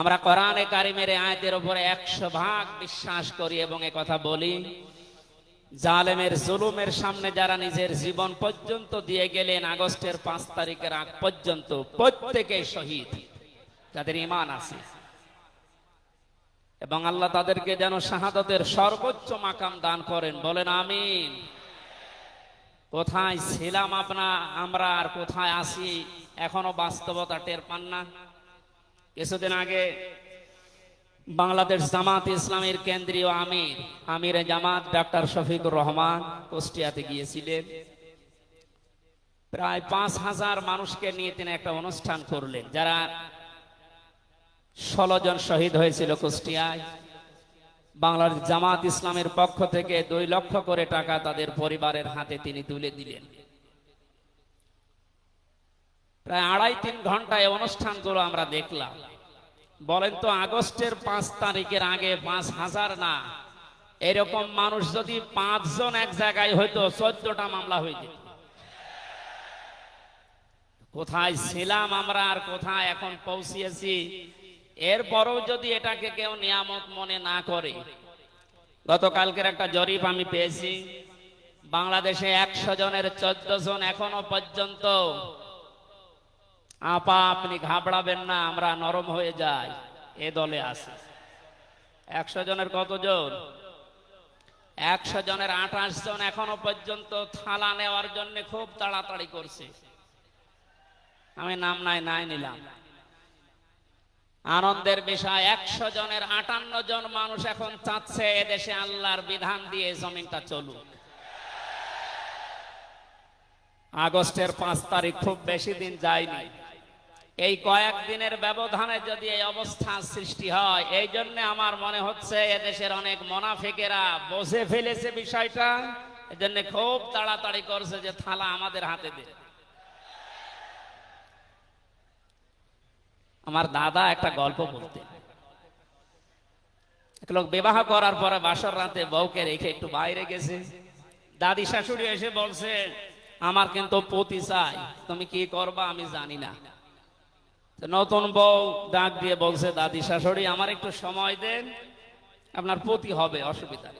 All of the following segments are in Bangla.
আমরা কোরআনে কারিমের আয়াতের উপরে একশো ভাগ বিশ্বাস করি এবং কথা বলি। জালেমের জুলুমের সামনে যারা নিজের জীবন পর্যন্ত দিয়ে গেলেন, আগস্টের পাঁচ তারিখের আগ পর্যন্ত প্রত্যেকে শহীদ। যাদের ইমান আছে। এবং আল্লাহ তাদেরকে যেন শাহাদতের সর্বোচ্চ মাকাম দান করেন। বলেন, আমিন। কোথায় ছিলাম আপনা আমরা আর কোথায় আছি? এখনও বাস্তবতা টের পান না? কিছুদিন আগে বাংলাদেশ জামাত ইসলামের কেন্দ্রীয় আমির আমির জামাত ডাক্তার শফিকুর রহমান কুষ্টিয়াতে গিয়েছিলেন। প্রায় পাঁচ হাজার মানুষকে নিয়ে তিনি একটা অনুষ্ঠান করলেন। যারা ষোলো জন শহীদ হয়েছিল কুষ্টিয়ায়, বাংলার জামাত ইসলামের পক্ষ থেকে দুই লক্ষ করে টাকা তাদের পরিবারের হাতে তিনি তুলে দিলেন। প্রায় আড়াই তিন ঘন্টায় অনুষ্ঠানগুলো আমরা দেখলাম। বলেন তো, আগস্টের পাঁচ তারিখের আগে পাঁচ হাজার না? এরকম মানুষ যদি পাঁচজন এক জায়গায় হইতো, চোদ্দটা মামলা যেত। কোথায় ছিলাম আমরা আর কোথায় এখন পৌঁছিয়েছি? এরপরও যদি এটাকে কেউ নিয়ামত মনে না করে, গতকালকের একটা জরিপ আমি পেয়েছি। বাংলাদেশে একশো জনের চোদ্দ জন এখনও পর্যন্ত আপা, আপনি ঘাবড়াবেন না, আমরা নরম হয়ে যাই। এ দলে আছে। একশো জনের কতজন? একশো জনের আঠাশ জন এখনও পর্যন্ত থালা নেওয়ার জন্য খুব তাড়াতাড়ি করছে। আমি নাম নাই নাই নিলাম। আনন্দের বিষয়, একশো জনের আটান্ন জন মানুষ এখন চাচ্ছে এদেশে আল্লাহর বিধান দিয়ে জমিনটা চলুক। আগস্টের পাঁচ তারিখ খুব বেশি দিন যায়নি। এই কয়েক দিনের ব্যবধানে যদি এই অবস্থা সৃষ্টি হয়, এই জন্য আমার মনে হচ্ছে এদেশের অনেক মোনাফিকেরা বসে ফেলেছে বিষয়টা। এজন্য খুব তাড়াতাড়ি করছে যে থালা আমাদের হাতে দে। আমার দাদা একটা গল্প বলতে এক লোক বিবাহ করার পরে বাসর রাতে বউকে রেখে একটু বাইরে গেছে। দাদি শাশুড়ি এসে বলছে, আমার কিন্তু পতি চাই, তুমি কি করবা আমি জানি না। নতুন বউ ডাক দিয়ে বলছে, দাদি শাশুড়ি, আমার একটু সময় দেন, আপনার পতি হবে, অসুবিধা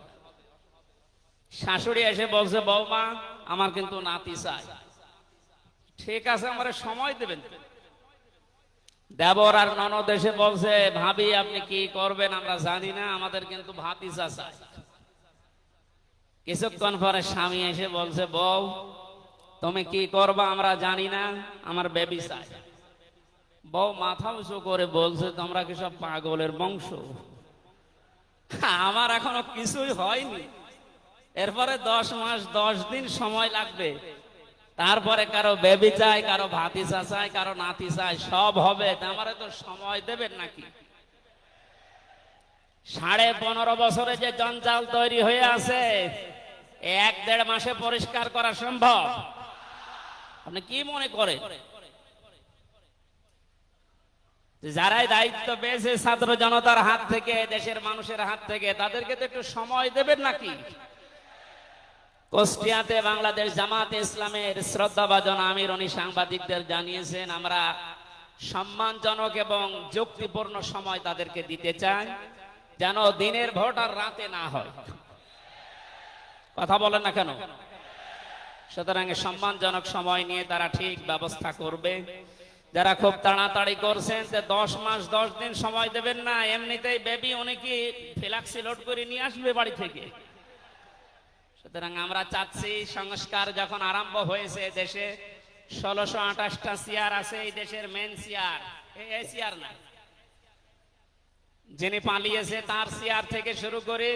শাশুড়ি এসে বলছে, বৌমা, আমার কিন্তু নাতি চাই। ঠিক আছে, আমার সময় দেবেন। দেবর আর ননদ এসে বলছে, ভাবি, আপনি কি করবেন আমরা জানি না, আমাদের কিন্তু ভাতিজা চাই। কিছুক্ষণ পরে স্বামী এসে বলছে, বউ, তুমি কি করবা আমরা জানি না, আমার বেবি চাই। বউ মাথা উঁচু করে বলছে, তোমরা কি সব পাগলের বংশ? আমার এখনও কিছুই হয়নি। এরপরে দশ মাস, দশ দিন সময় লাগবে। তারপরে কারও বেবি চাই, কারও ভাতিসা চাই, কারও নাতি চাই, সব হবে। আমারে তো সময় দেবেন নাকি? সাড়ে পনেরো বছরে যে জঞ্জাল তৈরি হয়ে আছে, এক দেড় মাসে পরিষ্কার করা সম্ভব? আপনি কি মনে করেন? যারাই দায়িত্ব পেয়েছে ছাত্র জনতার হাত থেকে, দেশের মানুষের হাত থেকে, তাদেরকে তো একটু সময় দেবেন নাকি? কুষ্টিয়াতে বাংলাদেশ জামাতে ইসলামের শ্রদ্ধাভাজন আমির উনি সাংবাদিকদের জানিয়েছেন, আমরা সম্মানজনক এবং যুক্তিপূর্ণ সময় তাদেরকে দিতে চাই, যেন দিনের ভোট আর রাতে না হয়। কথা বলেন না কেন? সুতরাং সম্মানজনক সময় নিয়ে তারা ঠিক ব্যবস্থা করবে। যারা খুব তাড়াতাড়ি করছেন যে দশ মাস, দশ দিন সময় দেবেন না। এমনিতেই বেবি উনি কি ফ্লাক্সি লোড করে নিয়ে আসবে বাড়ি থেকে? সুতরাং আমরা চাচ্ছি সংস্কার যখন আরম্ভ হয়েছে দেশে, ষোলোশো আঠাশটা চেয়ার আছে এই দেশের মেন চেয়ার এই চেয়ার না। যিনি পালিয়েছে তার চেয়ার থেকে শুরু করে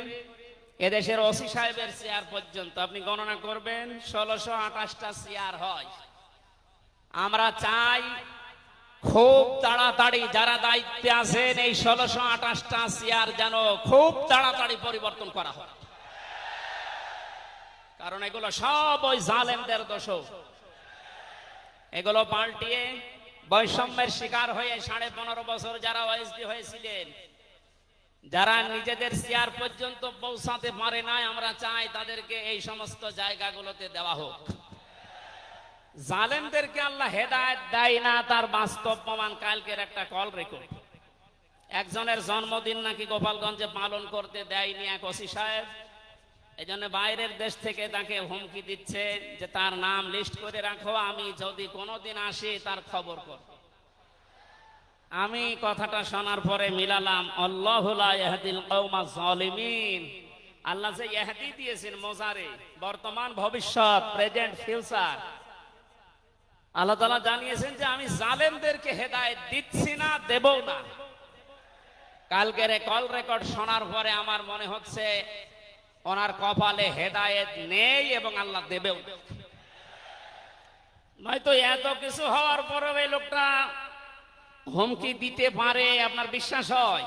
এদেশের ওসি সাহেবের চেয়ার পর্যন্ত। আপনি গণনা করবেন, ষোলোশো আঠাশটা চেয়ার হয়। আমরা চাই খুব তাড়াতাড়ি যারা দায়িত্বে আছেন এই ষোলোশো আঠাশটা চেয়ার যেন খুব তাড়াতাড়ি পরিবর্তন করা হয় কারণ এগুলো সব ওই জালেমদের দোষ। এগুলো পাল্টিয়ে বৈষম্যের শিকার হয়ে সাড়ে পনেরো বছর যারা ওএসডি হয়েছিলেন, যারা নিজেদের চেয়ার পর্যন্ত পৌঁছাতে পারে নাই, আমরা চাই তাদেরকে এই সমস্ত জায়গাগুলোতে দেওয়া হোক। জালেমদেরকে আল্লাহ হেদায়ত দেয় না, তার বাস্তব প্রমাণ কালকের একটা কল রেকর্ড একজনের জন্মদিন নাকি গোপালগঞ্জে পালন করতে দেয়নি এক ওসি সাহেব। এই জন্য বাইরের দেশ থেকে তাকে হুমকি দিচ্ছে যে তার নাম লিস্ট করে রাখো, আমি যদি কোনোদিন আসি তার খবর কর আমি কথাটা শোনার পরে মিলালাম আল্লাহুল জলিমিন আল্লাহ যে ইহাদি দিয়েছেন মোজারে, বর্তমান ভবিষ্যৎ প্রেজেন্ট ফিউচার আল্লাহ তালা জানিয়েছেন যে আমি জালেমদেরকে হেদায়েত দিচ্ছি না দেব না। কালকের কল রেকর্ড শোনার পরে আমার মনে হচ্ছে ওনার কপালে হেদায়েত নেই এবং আল্লাহ দেবেও নয়তো এত কিছু হওয়ার পরেও এই লোকটা হুমকি দিতে পারে, আপনার বিশ্বাস হয়?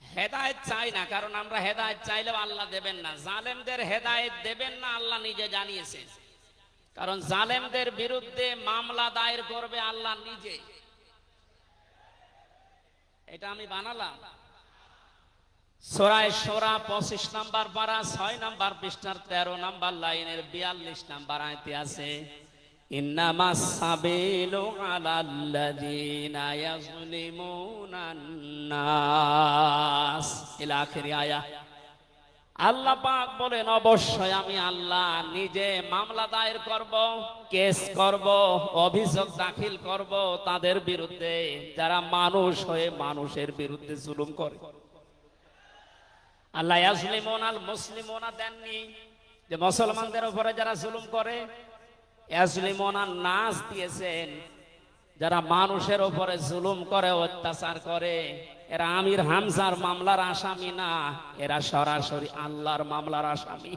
হেদায়েত চাই না, কারণ আমরা হেদায়েত চাইলেও আল্লাহ দেবেন না। জালেমদের হেদায়েত দেবেন না, আল্লাহ নিজে জানিয়েছেন। কারণ জালেমদের বিরুদ্ধে মামলা দায়ের করবে আল্লাহ নিজে। এটা আমি বানালাম। সোরায় সোরা পঁচিশ নাম্বার পারা, ছয় নাম্বার পৃষ্ঠার তেরো নাম্বার লাইনের বিয়াল্লিশ নাম্বার আয়তে আছে আয়া। আল্লাহ পাক বলেন, অবশ্যই আমি আল্লাহ নিজে মামলা দায়ের করব, কেস করব, অভিযোগ দাখিল করব তাদের বিরুদ্ধে, যারা মানুষ হয়ে মানুষের বিরুদ্ধে জুলুম করে। আল্লাহ ইয়াজলিমুন আল মুসলিমুনা দেননি যে মুসলমানদের উপরে যারা জুলুম করে। ইয়াজলিমুন আন নাস দিয়েছেন, যারা মানুষের উপরে জুলুম করে, অত্যাচার করে। এরা আমির হামজার মামলার আসামি না, এরা সরাসরি আল্লাহর মামলার আসামি।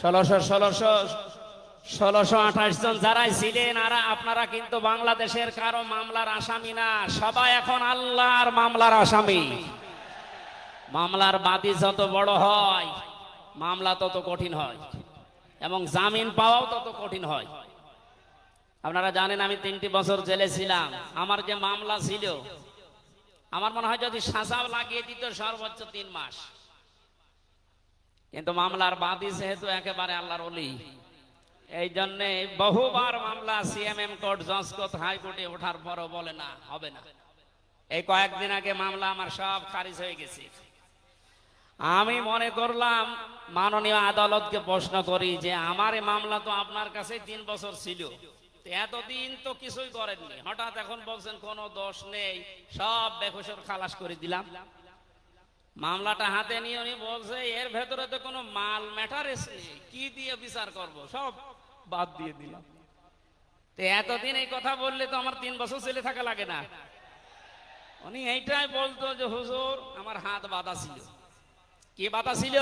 ষোলোশো ষোলোশো ষোলোশো আঠাশ জন যারাই ছিলেন, আর আপনারা কিন্তু বাংলাদেশের কারও মামলার আসামি না, সবাই এখন আল্লাহর মামলার আসামি। মামলার বাদী যত বড় হয়, মামলা তত কঠিন হয়, এবং জামিন পাওয়াও তত কঠিন হয়। আপনারা জানেন আমি তিনটি বছর জেলে ছিলাম, আমার যে মামলা ছিল আমার মনে হয় যদি সাজাও লাগিয়ে দিত সর্বোচ্চ তিন মাস। কিন্তু মামলার বাদী যেহেতু একেবারে আল্লাহর অলি এই জন্যে বহুবার মামলা সিএমএম কোর্ট জজ কোর্ট হাইকোর্টে ওঠার পরও বলে না, হবে না। এই কয়েকদিন আগে মামলা আমার সব খারিজ হয়ে গেছে। আমি মনে করলাম মাননীয় আদালতকে প্রশ্ন করি যে, আমার মামলা তো আপনার কাছে তিন বছর ছিল। এতদিন তো কিছুই করেননি। হঠাৎ এখন বলছেন, কোনো দোষ নেই। সব বেকসুর খালাস করে দিলাম। মামলাটা হাতে নিয়ে উনি বলছে, এর ভেতরে তো কোনো মাল ম্যাটারেস নেই। কি দিয়ে বিচার করব? সব বাদ দিয়ে দিলাম। তো এতদিন এই কথা বললে তো আমার তিন বছর ছেলে থাকা লাগে না। উনি এইটাই বলতো যে, হুজুর, আমার হাত বাঁধা ছিল। কি বাধা ছিল?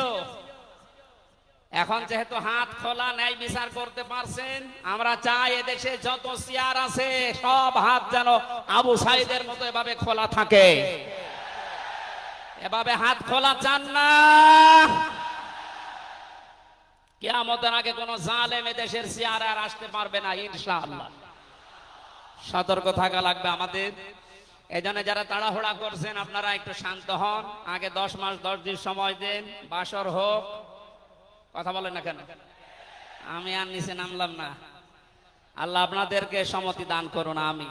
এখন যেহেতু হাত খোলা ন্যায় বিচার করতে পারছেন? আমরা চাই এদেশে যত চেয়ার আছে, সব হাত যেন আবু সাইদের মতো এভাবে খোলা থাকে। এভাবে হাত খোলা চান না। কেয়ামতের আগে কোন জালেম এদেশের চেয়ারে আর আসতে পারবে না, ইনশাআল্লাহ। সতর্ক থাকা লাগবে আমাদের। এই জন্য যারা তাড়াহুড়া করছেন, আপনারা একটু শান্ত হন। আগে দশ মাস, দশ দিন সময় দেন, বাসর হোক। কথা বলেন না কেন? আমি আর নিচে নামলাম না। আল্লাহ আপনাদেরকে সম্মতি দান করুন আমি